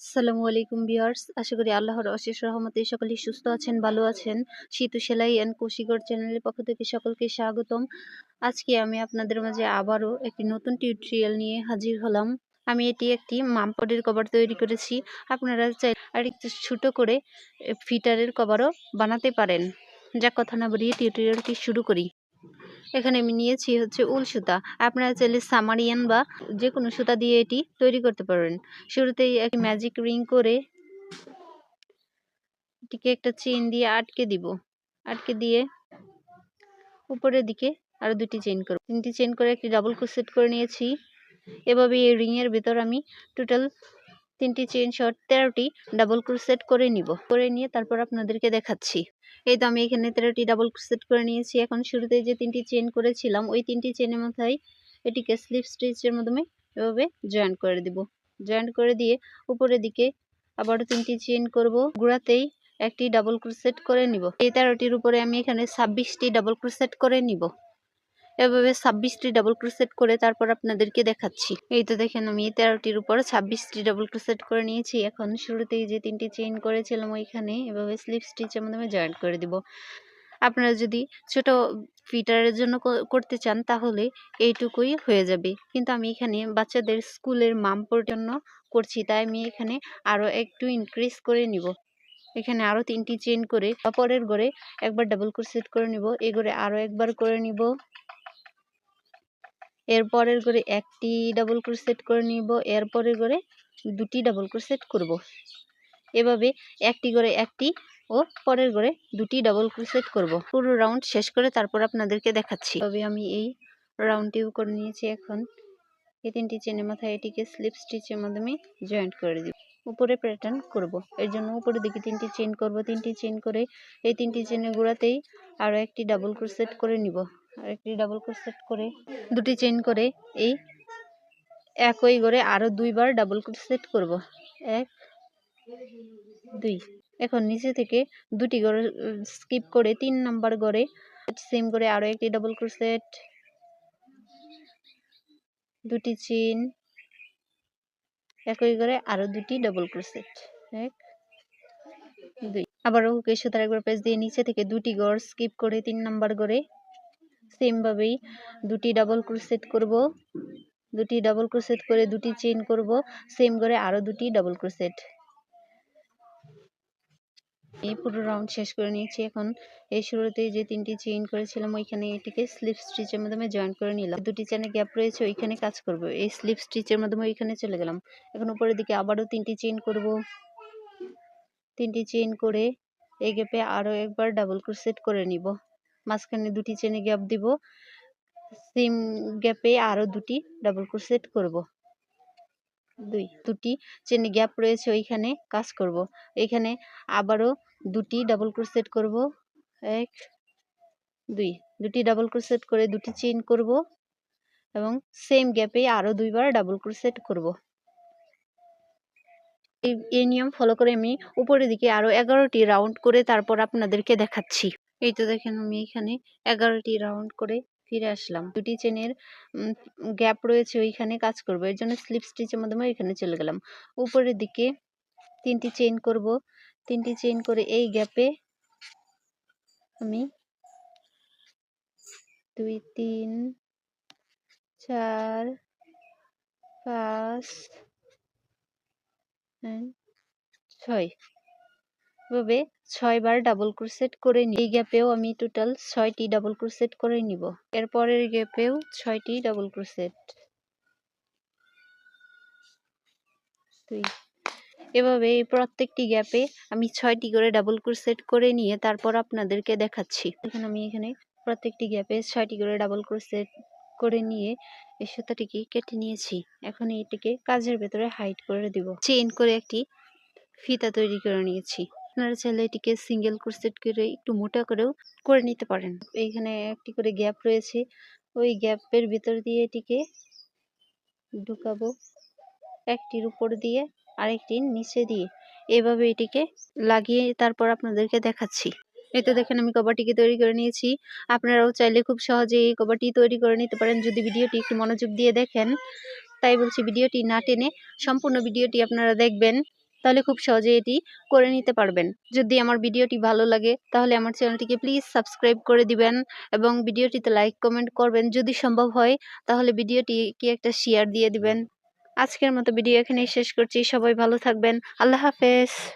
আসসালামু আলাইকুম বিয়ার্স আশা করি আল্লাহর অশেষ রহমতে সকলেই সুস্থ আছেন, ভালো আছেন। শীতু সেলাই অ্যান্ড কুশিগড় চ্যানেলের পক্ষ থেকে সকলকে স্বাগতম। আজকে আমি আপনাদের মাঝে আবারও একটি নতুন টিউটোরিয়াল নিয়ে হাজির হলাম। আমি এটি একটি মামপডের কভার তৈরি করেছি। আপনারা চাই আর একটু ছোটো করে ফিটারের কভারও বানাতে পারেন। যা কথা না বলিয়ে টিউটোরিয়ালটি শুরু করি। এখানে আমি নিয়েছি হচ্ছে উল সুতা। আপনারা চাইলে সামারিয়ান বা যে কোনো সুতা দিয়ে এটি তৈরি করতে পারবেন শুরুতেই এক ম্যাজিক রিং করে এটিকে একটা চেন দিয়ে আটকে দিব। আটকে দিয়ে উপরের দিকে আরও দুটি চেন করব। তিনটি চেন করে একটি ডাবল ক্রোশেট করে নিয়েছি। এভাবে এই রিং এর ভিতর আমি টোটাল তিনটি চেন শর্ট তেরোটি ডাবল ক্রোশেট করে নিব। করে নিয়ে তারপর আপনাদেরকে দেখাচ্ছি। এই তো আমি এখানে তেরোটি ডাবল ক্রোশেট করে নিয়েছি। এখন শুরুতে যে তিনটি চেন করেছিলাম, ওই তিনটি চেনের মাথায় এটিকে স্লিপ স্টিচের মাধ্যমে এভাবে জয়েন করে দিব। জয়েন করে দিয়ে উপরের দিকে আবারও তিনটি চেন করব। গোড়াতেই একটি ডাবল ক্রোশেট করে নিব। এই তেরোটির উপরে আমি এখানে ছাব্বিশটি ডাবল ক্রোশেট করে নিব। এভাবে ছাব্বিশটি ডাবল ক্রোশেট করে তারপর আপনাদেরকে দেখাচ্ছি। এই তো দেখেন আমি তেরোটির উপর ছাব্বিশটি ডাবল ক্রোশেট করে নিয়েছি। এখন শুরুতেই যে তিনটি চেইন করেছিলাম ওইখানে এভাবে স্লিপ স্টিচের মাধ্যমে জয়েন্ট করে দিব। আপনারা যদি ছোট ফিটারের জন্য করতে চান তাহলে এইটুকুই হয়ে যাবে। কিন্তু আমি এখানে বাচ্চাদের স্কুলের মাম্পোর জন্য করছি, তাই আমি এখানে আরও একটু ইনক্রিজ করে নিব। এখানে আরও তিনটি চেন করে পরের গড়ে একবার ডাবল ক্রোশেট করে নিব এই গড়ে আরও একবার করে নিব। এর পরের করে একটি ডাবল ক্রোশেট করে নিব, এর পরের করে দুটি ডাবল ক্রোশেট করব। এভাবে একটি করে একটি ও পরের করে দুটি ডাবল ক্রোশেট করব। পুরো রাউন্ড শেষ করে তারপর আপনাদেরকে দেখাচ্ছি। তবে আমি এই রাউন্ডটিও করে নিয়েছি এখন। এই তিনটি চেনের মাথায় এটিকে স্লিপ স্টিচের মাধ্যমে জয়েন্ট করে দিব। উপরে প্যাটার্ন করব। এর জন্য উপরের দিকে তিনটি চেন করব। তিনটি চেন করে এই তিনটি চেনের গোড়াতেই আরও একটি ডাবল ক্রোশেট করে নিব। আর একটি ডাবল ক্রোশেট করে, দুটি চেন করে, এই একই করে আরও দুইবার ডাবল ক্রোশেট করব। এক, দুই। এখন নিচে থেকে দুটি গড়ে স্কিপ করে তিন নাম্বার গড়ে সেম করে আরও একটি ডাবল ক্রোশেট দুটি চেন একই করে আরও দুটি ডাবল ক্রোশেট এক, দুই। আবারও সুতার একবার পেজ দিয়ে নিচে থেকে দুটি গড় স্কিপ করে তিন নাম্বার গড়ে সেমভাবেই দুটি ডাবল ক্রোশেট করব। দুটি ডাবল ক্রোশেট করে দুটি চেন করব। সেম করে আরও দুটি ডাবল ক্রোশেট এই পুরো রাউন্ড শেষ করে নিয়েছি এখন। এই শুরুতে যে তিনটি চেইন করেছিলাম, ওইখানে এটিকে স্লিপ স্টিচের মাধ্যমে জয়েন করে নিলাম। দুটি চেনে গ্যাপ রয়েছে, ওইখানে কাজ করব। এই স্লিপ স্টিচের মাধ্যমে ওইখানে চলে গেলাম। এখন উপরের দিকে আবারও তিনটি চেইন করব। তিনটি চেইন করে এই গ্যাপে আরও একবার ডাবল ক্রোশেট করে নিব। মাঝখানে দুটি চেনে গ্যাপ দিব। সেম গ্যাপে আরও দুটি ডাবল ক্রোশেট করব। দুই, দুটি চেনে গ্যাপ রয়েছে ওইখানে কাজ করব। এখানে আবারও দুটি ডাবল ক্রোশেট করব। এক, দুই, দুটি ডাবল ক্রোশেট করে দুটি চেন করব এবং সেম গ্যাপে আরও দুইবার ডাবল ক্রোশেট করব। এই নিয়ম ফলো করে আমি উপরের দিকে আরও এগারোটি রাউন্ড করে তারপর আপনাদেরকে দেখাচ্ছি। এই তো দেখেন আমি এখানে এগারোটি রাউন্ড করে ফিরে আসলাম। দুটি চেনের গ্যাপ রয়েছে ওইখানে কাজ করব। এর জন্য স্লিপ স্টিচের মাধ্যমে ওইখানে চলে গেলাম। উপরের দিকে তিনটি চেন করব। তিনটি চেইন করে এই গ্যাপে আমি দুই, তিন, চার, পাঁচ, ছয় এভাবে ছয়বার ডাবল ক্রোশেট করে নিই এই গ্যাপেও আমি টোটাল ছয়টি ডাবল ক্রোশেট করে নিব। এরপরের গ্যাপেও ছয়টি ডাবল ক্রোশেট এভাবে এই প্রত্যেকটি গ্যাপে আমি ছয়টি করে ডাবল ক্রোশেট করে নিয়ে তারপর আপনাদেরকে দেখাচ্ছি। এখন আমি এখানে প্রত্যেকটি গ্যাপে ছয়টি করে ডাবল ক্রোশেট করে নিয়ে এই সুতাটিকে কেটে নিয়েছি। এখন এটিকে কাজের ভেতরে হাইড করে দিব। চেইন করে একটি ফিতা তৈরি করে নিয়েছি। আপনারা চাইলে এটিকে সিঙ্গেল ক্রোসেট করে একটু মোটা করেও করে নিতে পারেন। এইখানে একটি করে গ্যাপ রয়েছে। ওই গ্যাপের ভিতর দিয়ে এটিকে ঢুকাবো। একটির উপর দিয়ে আরেকটির নিচে দিয়ে। এভাবে এটিকে লাগিয়ে তারপর আপনাদেরকে দেখাচ্ছি। এতে দেখেন আমি কভারটিকে তৈরি করে নিয়েছি। আপনারাও চাইলে খুব সহজে এই কভারটি তৈরি করে নিতে পারেন। যদি ভিডিওটি একটু মনোযোগ দিয়ে দেখেন, তাই বলছি ভিডিওটি না টেনে সম্পূর্ণ ভিডিওটি আপনারা দেখবেন। তাহলে খুব সহজে এটি করে নিতে পারবেন। যদি আমার ভিডিওটি ভালো লাগে, তাহলে আমার চ্যানেলটিকে প্লিজ সাবস্ক্রাইব করে দিবেন এবং ভিডিওটিতে লাইক, কমেন্ট করবেন। যদি সম্ভব হয়, তাহলে ভিডিওটি কি একটা শেয়ার দিয়ে দিবেন। আজকের মতো ভিডিও এখানেই শেষ করছি। সবাই ভালো থাকবেন। আল্লাহ হাফেজ।